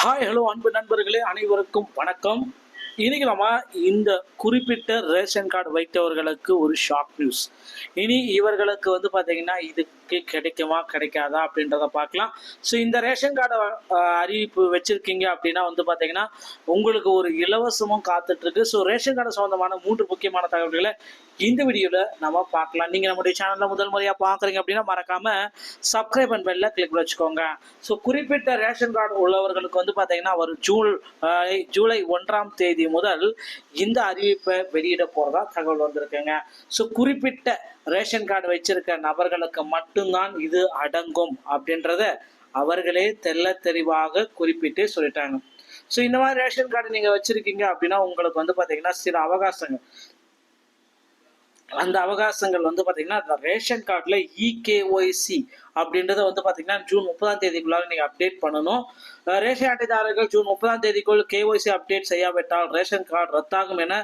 Hi hello அன்பு நண்பர்களே அனைவருக்கும் வணக்கம். இன்னைக்கு நம்ம இந்த குறிப்பிட்ட ரேஷன் கார்டு வைத்தவர்களுக்கு ஒரு ஷாக் நியூஸ் இனி இவர்களுக்கு வந்து பார்த்தீங்கன்னா இதுக்கு கிடைக்குமா கிடைக்காதா அப்படின்றத பார்க்கலாம். ஸோ இந்த ரேஷன் கார்டை அறிவிப்பு வச்சிருக்கீங்க அப்படின்னா வந்து பார்த்தீங்கன்னா உங்களுக்கு ஒரு இலவசமும் காத்துட்ருக்கு ஸோ ரேஷன் கார்டு சம்மந்தமான மூன்று முக்கியமான தகவல்களை இந்த வீடியோவில் நம்ம பார்க்கலாம். நீங்கள் நம்முடைய சேனலில் முதல் முறையாக பார்க்குறீங்க அப்படின்னா மறக்காமல் சப்ஸ்கிரைப் அண்ட் பெல்ல கிளிக் பண்ணி வச்சுக்கோங்க. ஸோ குறிப்பிட்ட ரேஷன் கார்டு உள்ளவர்களுக்கு வந்து பார்த்தீங்கன்னா ஒரு ஜூன் ஜூலை ஒன்றாம் தேதி முதல் இந்த அறிவிப்பை வெளியிட போகிறதா தகவல் வந்திருக்குங்க. ஸோ குறிப்பிட்ட ரேஷன் கார்டு வச்சிருக்க நபர்களுக்கு மட்டும்தான் இது அடங்கும் அப்படின்றத அவர்களே தெள்ள தெளிவாக குறிப்பிட்டு சொல்லிட்டாங்க. ஸோ இந்த மாதிரி ரேஷன் கார்டு நீங்கள் வச்சிருக்கீங்க அப்படின்னா உங்களுக்கு வந்து பார்த்தீங்கன்னா சில அவகாசங்கள். அந்த அவகாசங்கள் வந்து பார்த்தீங்கன்னா ரேஷன் கார்டில் இகேஒய்சி அப்படின்றத வந்து பார்த்தீங்கன்னா ஜூன் முப்பதாம் தேதிக்குள்ளாக நீங்கள் அப்டேட் பண்ணணும். ரேஷன் அட்டைதாரர்கள் ஜூன் முப்பதாம் தேதிக்குள் கேஒய்சி அப்டேட் செய்யாவிட்டால் ரேஷன் கார்டு ரத்தாகும் என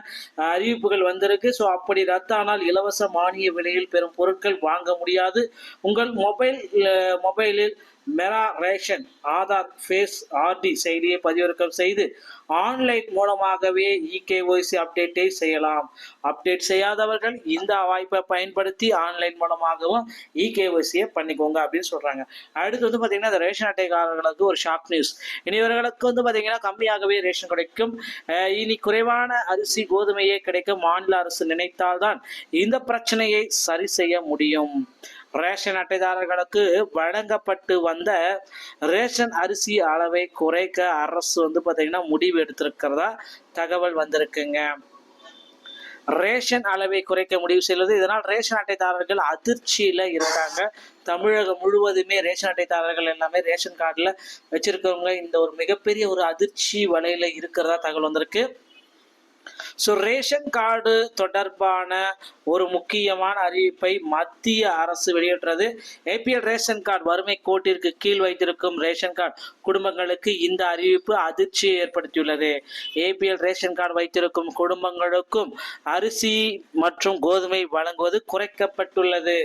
அறிவிப்புகள் வந்திருக்கு. ஸோ அப்படி ரத்தானால் இலவச மானிய விலையில் பெறும் பொருட்கள் வாங்க முடியாது. உங்கள் மொபைல் மொபைலில் Mera ration Aadhaar face RD செயலியை பதிவிறக்கம் செய்து ஆன்லைன் மூலமாகவே இகேஒய்சி அப்டேட்டை செய்யலாம். அப்டேட் செய்யாதவர்கள் இந்த வாய்ப்பை பயன்படுத்தி ஆன்லைன் மூலமாகவும் இகேஒய்சியை பண்ணிக்கோங்க அப்படின்னு சொல்றாங்க. அடுத்து வந்து பார்த்தீங்கன்னா இந்த ரேஷன் அட்டைக்காரர்களுக்கு ஒரு ஷாக் நியூஸ் இனிவர்களுக்கு வந்து பார்த்தீங்கன்னா கம்மியாகவே ரேஷன் கிடைக்கும். அஹ் இனி குறைவான அரிசி கோதுமையே கிடைக்கும். மாநில அரசு நினைத்தால்தான் இந்த பிரச்சனையை சரி செய்ய முடியும். ரேஷன் அட்டைதாரர்களுக்கு வழங்கப்பட்டு வந்த ரேஷன் அரிசி அளவை குறைக்க அரசு வந்து பார்த்தீங்கன்னா முடிவு எடுத்திருக்கிறதா தகவல் வந்திருக்குங்க. ரேஷன் அளவை குறைக்க முடிவு செய்வது இதனால் ரேஷன் அட்டைதாரர்கள் அதிர்ச்சியில இருக்காங்க. தமிழகம் முழுவதுமே ரேஷன் அட்டைதாரர்கள் எல்லாமே ரேஷன் கார்டில் வச்சிருக்கவங்க இந்த ஒரு மிகப்பெரிய ஒரு அதிர்ச்சி வலையில இருக்கிறதா தகவல் வந்திருக்கு. ஸோ ரேஷன் கார்டு தொடர்பான ஒரு முக்கியமான அறிவிப்பை மத்திய அரசு வெளியிட்டது ஏபிஎல் ரேஷன் கார்டு வறுமை கோட்டிற்கு கீழ் வைத்திருக்கும் ரேஷன் கார்டு குடும்பங்களுக்கு இந்த அறிவிப்பு அதிர்ச்சியை ஏற்படுத்தியுள்ளது. ஏபிஎல் ரேஷன் கார்டு வைத்திருக்கும் குடும்பங்களுக்கும் அரிசி மற்றும் கோதுமை வழங்குவது குறைக்கப்பட்டுள்ளது.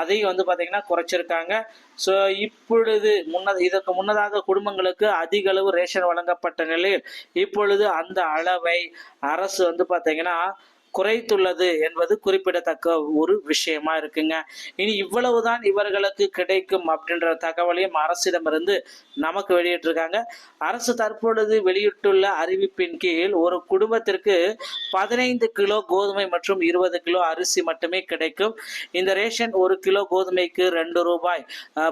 அதையும் வந்து பார்த்தீங்கன்னா குறைச்சிருக்காங்க. ஸோ இப்பொழுது முன்ன இதற்கு முன்னதாக குடும்பங்களுக்கு அதிக அளவு ரேஷன் வழங்கப்பட்ட நிலையில் இப்பொழுது அந்த அளவை அரசு வந்து பார்த்தீங்கன்னா குறைத்துள்ளது என்பது குறிப்பிடத்தக்க ஒரு விஷயமா இருக்குங்க. இனி இவ்வளவுதான் இவர்களுக்கு கிடைக்கும் அப்படின்ற தகவலையும் அரசிடமிருந்து நமக்கு வெளியிட்டிருக்காங்க. அரசு தற்பொழுது வெளியிட்டுள்ள அறிவிப்பின் கீழ் ஒரு குடும்பத்திற்கு பதினைந்து கிலோ கோதுமை மற்றும் இருபது கிலோ அரிசி மட்டுமே கிடைக்கும். இந்த ரேஷன் ஒரு கிலோ கோதுமைக்கு ரெண்டு ரூபாய்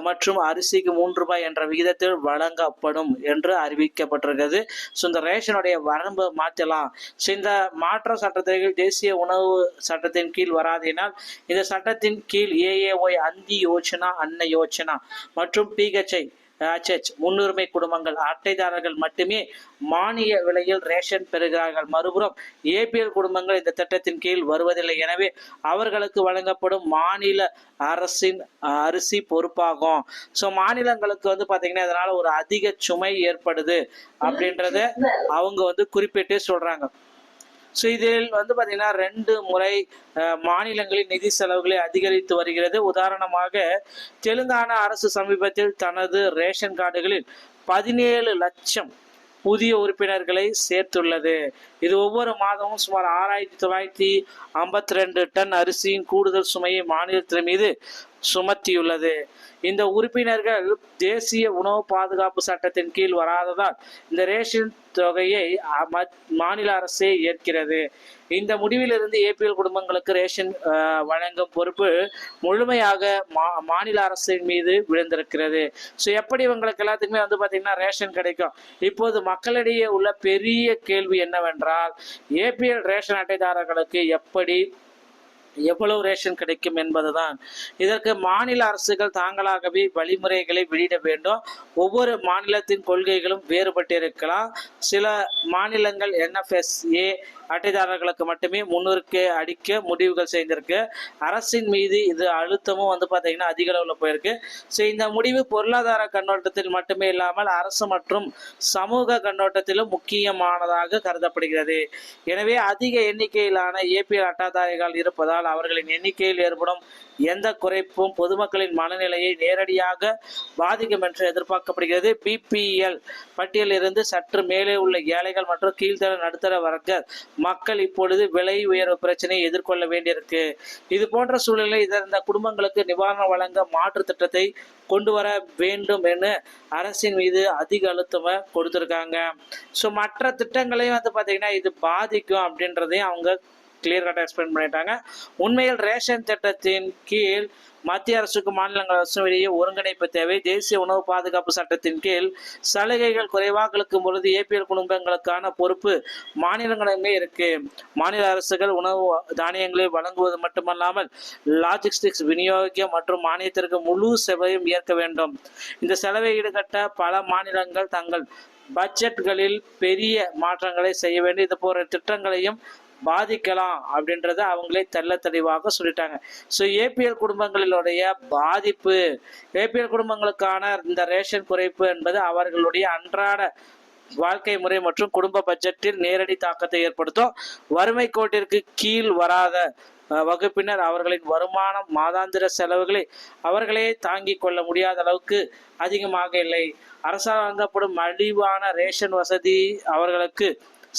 மற்றும் அரிசிக்கு மூன்று ரூபாய் என்ற விகிதத்தில் வழங்கப்படும் என்று அறிவிக்கப்பட்டிருக்கிறது. ஸோ இந்த ரேஷனுடைய வரம்பு மாற்றலாம். ஸோ இந்த மாற்ற சட்டத்திற்கு தேசிய உணவு சட்டத்தின் கீழ் வராதினால் இந்த சட்டத்தின் கீழ் ஏஏஒய் அந்தி யோஜனா அன்ன யோஜனா மற்றும் பிஹெச்ஐ HH முன்னுரிமை குடும்பங்கள் அட்டைதாரர்கள் மட்டுமே மானிய விலையில் ரேஷன் பெறுகிறார்கள். மறுபுறம் ஏபிஎல் குடும்பங்கள் இந்த திட்டத்தின் கீழ் வருவதில்லை. எனவே அவர்களுக்கு வழங்கப்படும் மாநில அரசின் அரிசி பொறுப்பாகும். ஸோ மாநிலங்களுக்கு வந்து பார்த்தீங்கன்னா இதனால ஒரு அதிக சுமை ஏற்படுது அப்படின்றத அவங்க வந்து குறிப்பிட்டு சொல்றாங்க. ஸோ இதில் வந்து பார்த்தீங்கன்னா ரெண்டு முறை மாநிலங்களின் நிதி செலவுகளை அதிகரித்து வருகிறது. உதாரணமாக தெலுங்கானா அரசு சமீபத்தில் தனது ரேஷன் கார்டுகளில் பதினேழு லட்சம் புதிய உறுப்பினர்களை சேர்த்துள்ளது. இது ஒவ்வொரு மாதமும் சுமார் ஆறாயிரத்தி தொள்ளாயிரத்தி ஐம்பத்தி ரெண்டு டன் அரிசியின் கூடுதல் சுமையை மாநிலத்தின் மீது சுமத்தியுள்ளது. இந்த உறுப்பினர்கள் தேசிய உணவு பாதுகாப்பு சட்டத்தின் கீழ் வராததால் இந்த ரேஷன் தொகையை மாநில அரசே ஏற்கிறது. இந்த முடிவிலிருந்து ஏபிஎல் குடும்பங்களுக்கு ரேஷன் அஹ், வழங்கும் பொறுப்பு முழுமையாக மா மாநில அரசின் மீது விழுந்திருக்கிறது. ஸோ எப்படி இவங்களுக்கு எல்லாத்துக்குமே வந்து பார்த்தீங்கன்னா ரேஷன் கிடைக்கும்? இப்போது மக்களிடையே உள்ள பெரிய கேள்வி என்னவென்றால் ஏபிஎல் ரேஷன் அட்டைதாரர்களுக்கு எப்படி எவ்வளவு ரேஷன் கிடைக்கும் என்பதுதான். இதற்கு மாநில அரசுகள் தாங்களாகவே வழிமுறைகளை வெளியிட வேண்டும். ஒவ்வொரு மாநிலத்தின் கொள்கைகளும் வேறுபட்டிருக்கலாம். சில மாநிலங்கள் என்எஃப்எஸ்ஏ அட்டைதாரர்களுக்கு மட்டுமே முன்னுரிமை அடிக்க முடிவுகள் செய்திருக்கு. அரசின் மீது இது அழுத்தமும் வந்து பார்த்தீங்கன்னா அதிக அளவில் போயிருக்கு. ஸோ இந்த முடிவு பொருளாதார கண்ணோட்டத்தில் மட்டுமே இல்லாமல் அரசு மற்றும் சமூக கண்ணோட்டத்திலும் முக்கியமானதாக கருதப்படுகிறது. எனவே அதிக எண்ணிக்கையிலான ஏபிஎல் அட்டாதாரிகள் இருப்பதால் அவர்களின் எண்ணிக்கையில் ஏற்படும் எந்த குறைப்பும் பொதுமக்களின் மனநிலையை நேரடியாக பாதிக்கும் என்று எதிர்பார்க்கப்படுகிறது. பிபிஎல் பட்டியலிருந்து சற்று மேலே உள்ள ஏழைகள் மற்றும் கீழ்த்தர நடுத்தர வர்க்க மக்கள் இப்பொழுது விலை உயர்வு பிரச்சனையை எதிர்கொள்ள வேண்டியிருக்கு. இது போன்ற சூழ்நிலையில் இந்த குடும்பங்களுக்கு நிவாரணம் வழங்க மாற்று திட்டத்தை கொண்டு வர வேண்டும் என்று அரசின் மீது அதிக அழுத்தமாக கொடுத்துருக்காங்க. ஸோ மற்ற திட்டங்களையும் வந்து பார்த்தீங்கன்னா இது பாதிக்கும் அப்படின்றதையும் அவங்க கிளியர் கட்டாக எக்ஸ்பிளைன் பண்ணிட்டாங்க. உண்மையில் ரேஷன் திட்டத்தின் கீழ் மத்திய அரசுக்கும் மாநிலங்கள் அரசும் இடையே ஒருங்கிணைப்பு தேவை. தேசிய உணவு பாதுகாப்பு சட்டத்தின் கீழ் சலுகைகள் குறைவாக இருக்கும் பொழுது ஏபிஎல் குடும்பங்களுக்கான பொறுப்பு மாநிலங்களிடமே இருக்கு. மாநில அரசுகள் உணவு தானியங்களை வழங்குவது மட்டுமல்லாமல் லாஜிஸ்டிக்ஸ் விநியோகிக்க மற்றும் மானியத்திற்கு முழு செலவையும் ஏற்க வேண்டும். இந்த செலவை ஈடுகட்ட பல மாநிலங்கள் தங்கள் பட்ஜெட்களில் பெரிய மாற்றங்களை செய்ய வேண்டும். இது போன்ற திட்டங்களையும் பாதிக்கலாம் அப்படின்றத அவங்களே தெள்ள தெளிவாக சொல்லிட்டாங்க. ஸோ ஏபிஎல் குடும்பங்களினுடைய பாதிப்பு ஏபிஎல் குடும்பங்களுக்கான இந்த ரேஷன் குறைப்பு என்பது அவர்களுடைய அன்றாட வாழ்க்கை முறை மற்றும் குடும்ப பட்ஜெட்டில் நேரடி தாக்கத்தை ஏற்படுத்தும். வறுமை கோட்டிற்கு கீழ் வராத வகுப்பினர் அவர்களின் வருமானம் மாதாந்திர செலவுகளை அவர்களே தாங்கிக் கொள்ள முடியாத அளவுக்கு அதிகமாக இல்லை. அரசால் வழங்கப்படும் மலிவான ரேஷன் வசதி அவர்களுக்கு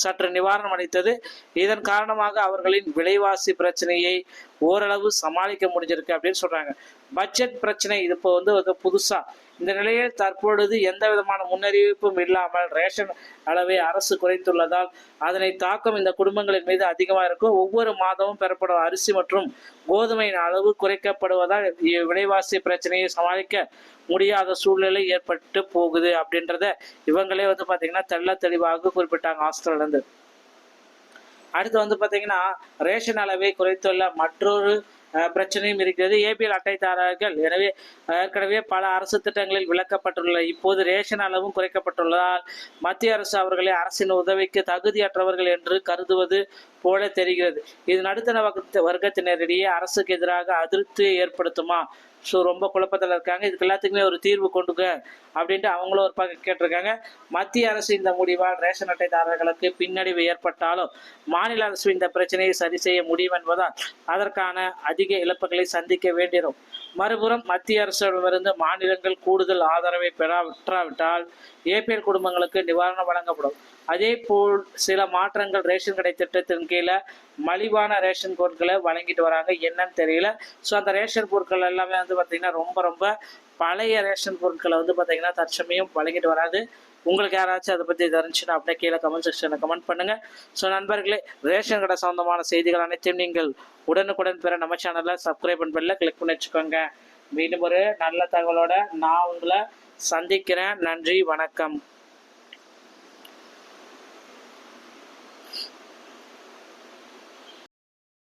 சற்று நிவாரணம் அளித்தது. இதன் காரணமாக அவர்களின் விலைவாசி பிரச்சனையை ஓரளவு சமாளிக்க முடிஞ்சிருக்கு அப்படின்னு சொல்றாங்க. பட்ஜெட் பிரச்சனை இது இப்போ வந்து புதுசா இந்த நிலையில் தற்பொழுது எந்த விதமான முன்னறிவிப்பும் இல்லாமல் ரேஷன் அளவை அரசு குறைத்துள்ளதால் அதனை தாக்கம் இந்த குடும்பங்களின் மீது அதிகமாக இருக்கும். ஒவ்வொரு மாதமும் பெறப்படும் அரிசி மற்றும் கோதுமையின் அளவு குறைக்கப்படுவதால் விலைவாசி பிரச்சனையை சமாளிக்க முடியாத சூழ்நிலை ஏற்பட்டு போகுது அப்படின்றத இவங்களே வந்து பாத்தீங்கன்னா தெள்ள தெளிவாக குறிப்பிட்டாங்க ஹாஸ்டல்லேருந்து அடுத்து வந்து பாத்தீங்கன்னா ரேஷன் அளவை குறைத்துள்ள மற்றொரு பிரச்சனையும் இருக்கிறது. ஏபிஎல் அட்டைதாரர்கள் எனவே ஏற்கனவே பல அரசு திட்டங்களில் விளக்கப்பட்டுள்ள இப்போது ரேஷன் அளவும் குறைக்கப்பட்டுள்ளதால் மத்திய அரசு அவர்களை அரசின் உதவிக்கு தகுதியற்றவர்கள் என்று கருதுவது போல தெரிகிறது. இது நடுத்தர வர்க்க வர்க்கத்தினரிடையே அரசுக்கு எதிராக அதிருப்தியை ஏற்படுத்துமா? ஸோ ரொம்ப குழப்பத்தில் இருக்காங்க. இதுக்கு எல்லாத்துக்குமே ஒரு தீர்வு கொண்டுங்க அப்படின்ட்டு அவங்களும் ஒரு பக்கம் கேட்டிருக்காங்க. மத்திய அரசு இந்த முடிவால் ரேஷன் அட்டைதாரர்களுக்கு பின்னடைவு ஏற்பட்டாலும் மாநில அரசு இந்த பிரச்சனையை சரி செய்ய முடியும் என்பதால் அதற்கான அதிக இழப்புகளை சந்திக்க வேண்டிடும் மறுபுறம் மத்திய அரசிடமிருந்து மாநிலங்கள் கூடுதல் ஆதரவை பெறாவிட்டால் ஏபிஎல் குடும்பங்களுக்கு நிவாரணம் வழங்கப்படும். அதே போல் சில மாற்றங்கள் ரேஷன் கடை திட்டத்தின் கீழே மலிவான ரேஷன் பொருட்களை வழங்கிட்டு வராங்க. என்னன்னு தெரியல. ஸோ அந்த ரேஷன் பொருட்கள் எல்லாமே வந்து பார்த்தீங்கன்னா ரொம்ப ரொம்ப பழைய ரேஷன் பொருட்களை வந்து பார்த்தீங்கன்னா தற்சமயம் வழங்கிட்டு வராது. உங்களுக்கு யாராச்சும் அதை பற்றி தெரிஞ்சுன்னா அப்படியே கீழே கமெண்ட் செக்ஷனில் கமெண்ட் பண்ணுங்கள் ஸோ நண்பர்களே ரேஷன் கடை சம்மந்தமான செய்திகள் அனைத்தையும் நீங்கள் உடனுக்குடன் பெற நம்ம சேனலில் சப்ஸ்கிரைப் பண்ணல கிளிக் பண்ணி வச்சுக்கோங்க. மீண்டும் ஒரு நல்ல தகவலோட நான் உங்களை சந்திக்கிறேன். நன்றி வணக்கம்.